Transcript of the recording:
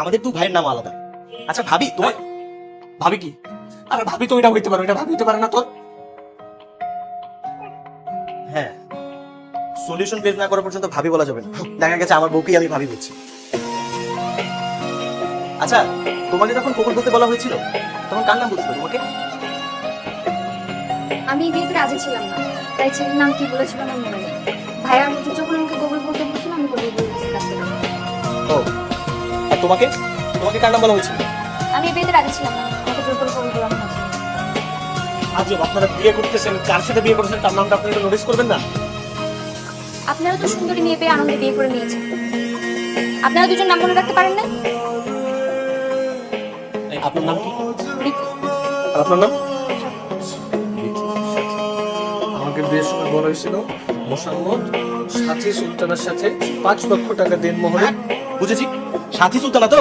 আমাদের দু ভাইয়ের নাম আলাদা। আচ্ছা ভাবি তোমার ভাবি কি? আরে ভাবি তো এটা হইতে পারো এটা ভাবি হইতে পারে না তোর। হ্যাঁ সলিউশন বের না করা পর্যন্ত ভাবি বলা যাবে না। দেখা গেছে আমার বউকেই আমি ভাবি বলছি। আচ্ছা তোমাকে যখন কবুল করতে বলা হয়েছিল তখন কার নাম বলছিল তোমাকে? আমি এই বিয়েতে রাজি ছিলাম না। তাই ছেলের নাম কি বলেছিল আমার মনে নেই। ভাইয়া আমি যখন আমাকে গোবর বলতে বলছিল আমি গোবর কাছে ও তোমাকে? তোমাকে কার নাম বলা হয়েছিল? আমি বিয়েতে রাজি ছিলাম না। আমাকে জোর করে হয়েছিল আজ আপনারা বিয়ে করতেছেন কার সাথে বিয়ে করতেছেন তার নামটা আপনি নোটিস করবেন না? আপনারা তো সুন্দরী মেয়ে পেয়ে আনন্দে বিয়ে করে নিয়েছেন। আপনারা দুজন নাম মনে রাখতে পারেন না? এই, আপনার নাম কি? আর আপনার নাম? আমাকে বিয়ের সময় বলা হয়েছিল মোসাম্মদ সাথী সুলতানের সাথে পাঁচ লক্ষ টাকা দেন মোহরে বুঝেছি। সাথী সুলতানা তো?